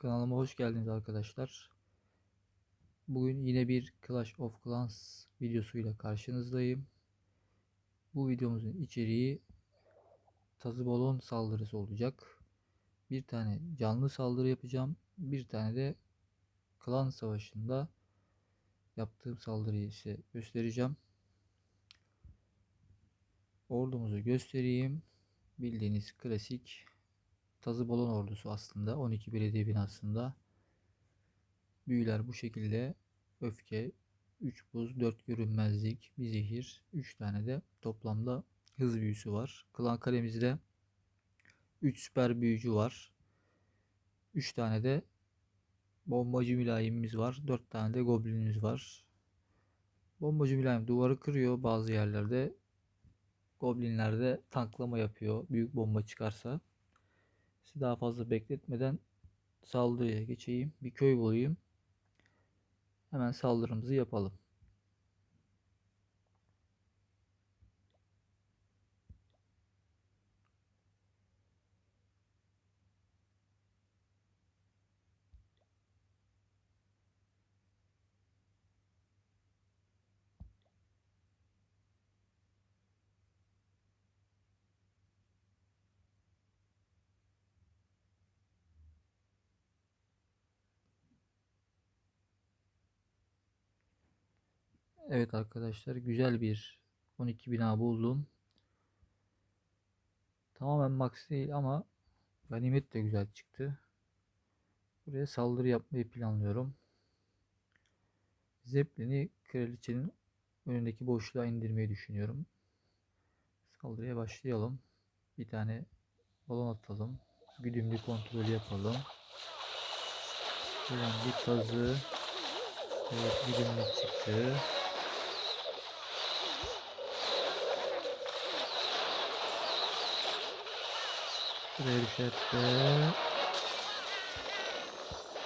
Kanalıma hoş geldiniz arkadaşlar. Bugün yine bir Clash of Clans videosuyla karşınızdayım. Bu videomuzun içeriği tazı balon saldırısı olacak. Bir tane canlı saldırı yapacağım. Bir tane de klan savaşında yaptığım saldırıyı size göstereceğim. Ordumuzu göstereyim. Bildiğiniz klasik Tazı balon ordusu aslında 12 belediye binasında. Büyüler bu şekilde. Öfke, 3 buz, 4 görünmezlik, bir zehir, 3 tane de toplamda hız büyüsü var. Klan kalemizde 3 süper büyücü var. 3 tane de bombacı mülayimimiz var. 4 tane de goblinimiz var. Bombacı mülayim duvarı kırıyor bazı yerlerde. Goblinlerde tanklama yapıyor. Büyük bomba çıkarsa. Sizi daha fazla bekletmeden saldırıya geçeyim. Bir köy bulayım. Hemen saldırımızı yapalım. Evet arkadaşlar güzel bir 12 bina buldum. Tamamen max değil ama ganimet de güzel çıktı. Buraya saldırı yapmayı planlıyorum. Zeppelin'i kraliçenin önündeki boşluğa indirmeyi düşünüyorum. Saldırıya başlayalım. Bir tane balon atalım. Güdümlü kontrolü yapalım. Buradan bir tazı. Evet güdümlü çıktı. Şuraya düşerse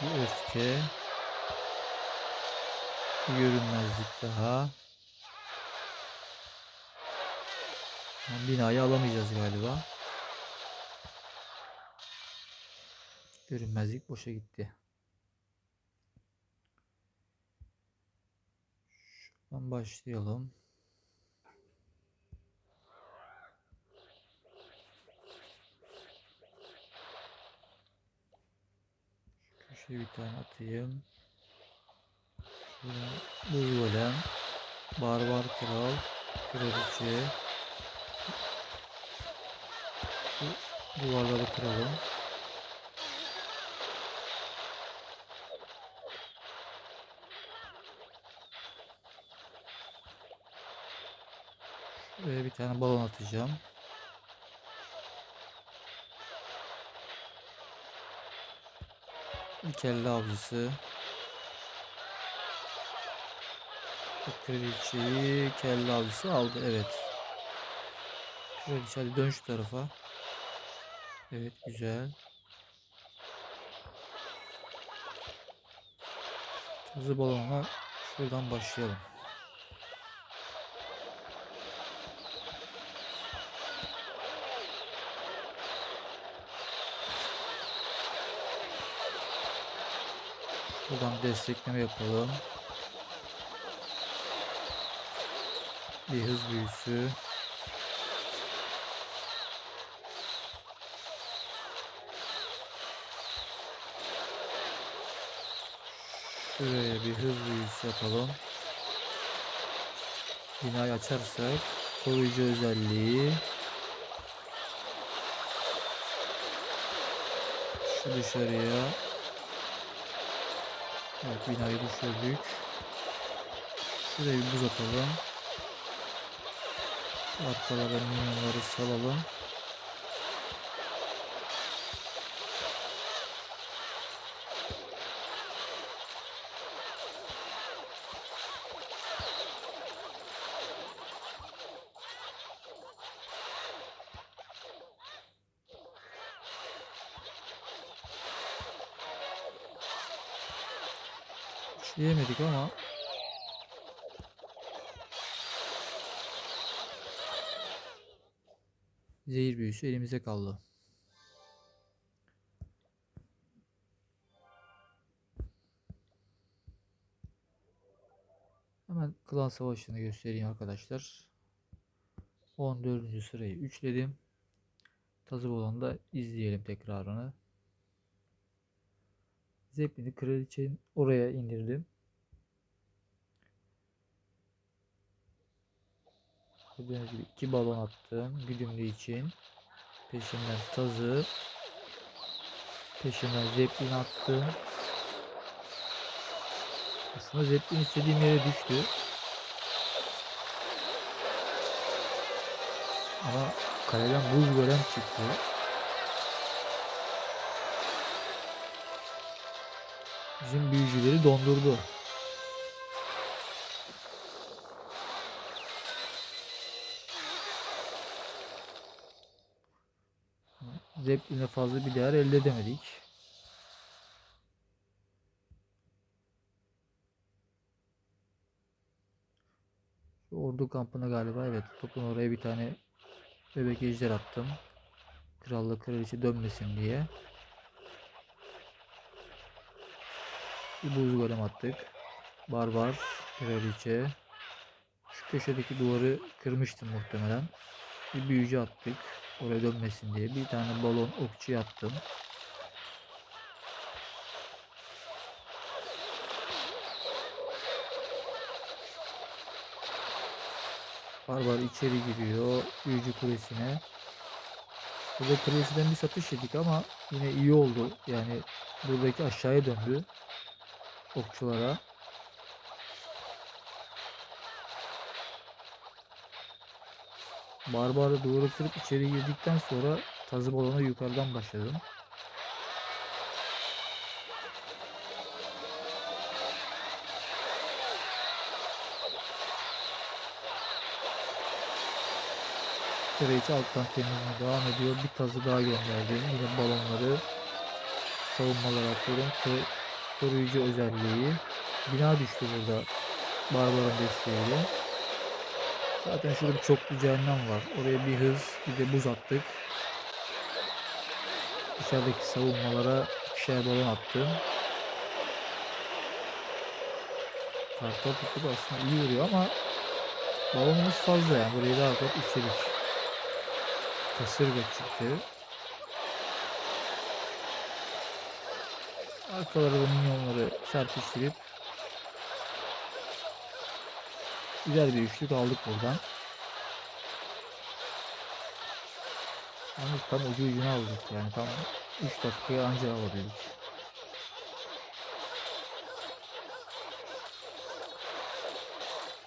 bir öfke. Bir görünmezlik daha. Binayı alamayacağız galiba. Görünmezlik boşa gitti. Şuradan başlayalım Köşeye bir tane atayım. Şuradan buz golem. Barbar kral. Kraliçe. Şu duvarları kıralım. Şuraya bir tane balon atacağım. Kelle avcısı. Kraliçeyi kelle avcısı aldı. Evet. Kraliçe hadi dön şu tarafa. Evet güzel. Hızlı balonla şuradan başlayalım. Buradan destekleme yapalım. Bir hız büyüsü. Şuraya bir hız büyüsü yapalım. Binayı açarsak koruyucu özelliği şu dışarıya Evet binayı düşürdük. Şuraya bir buz atalım. Şu arkalara minyonları salalım. Yemedik ama. Zehir büyüsü elimize kaldı. Hemen klan savaşını göstereyim arkadaşlar. 14. sırayı üçledim. Hazır olan da izleyelim tekrarını. Zeppelin'i kraliçenin oraya indirdim. Gördüğünüz gibi iki balon attım güdümlü için. Peşinden tazı. Peşinden zeppelin attım. Aslında zeppelin istediğim yere düştü. Ama kaleden buz golem çıktı. Bizim büyücüleri dondurdu. Zeppelin'e fazla bir değer elde edemedik. Ordu kampına galiba evet topun oraya bir tane bebek ejder attım. Krallık kraliçe dönmesin diye. Bir buz golem attık. Barbar kraliçe. Şu köşedeki duvarı kırmıştım muhtemelen. Bir büyücü attık. Oraya dönmesin diye. Bir tane balon okçu yaptım. Barbar içeri giriyor. Büyücü kulesine. Burada kulesiden bir satış yedik ama yine iyi oldu. Yani buradaki aşağıya döndü. Okçulara. Barbarı kırıp içeri girdikten sonra tazı balona yukarıdan başladım. Kraliçe alttan temizliğe devam ediyor. Bir tazı daha gönderdim. Yine balonları savunmalar atıyorum. Koruyucu özelliği. Bina düştü burada. Barbarın desteğiyle. Zaten şurada bir çoklu cehennem var. Oraya bir hız bir de buz attık. Dışarıdaki savunmalara ikişer balon attım. Kartal topu da aslında iyi vuruyor ama balonumuz fazla yani. Burayı daha rahat üçledik. Kasırga çıktı. Arkalara da minyonları serpiştirip güzel bir üçlük aldık buradan. Yalnız tam ucu ucuna aldık yani tam 3 dakikaya anca alabildik.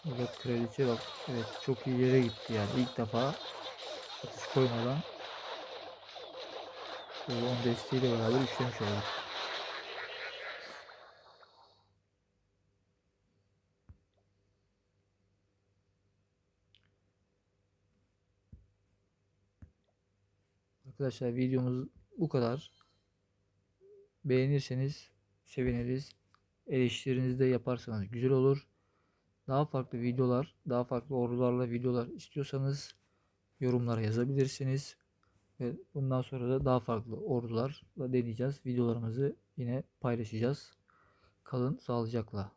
Burada kraliçe bak evet çok iyi yere gitti yani ilk defa atış koymadan şöyle onun desteğiyle beraber üçlemiş olduk. Arkadaşlar videomuz bu kadar. Beğenirseniz seviniriz. Eleştirinizi de yaparsanız güzel olur. Daha farklı videolar, daha farklı ordularla videolar istiyorsanız yorumlara yazabilirsiniz. Ve bundan sonra da daha farklı ordularla deneyeceğiz. Videolarımızı yine paylaşacağız. Kalın sağlıcakla.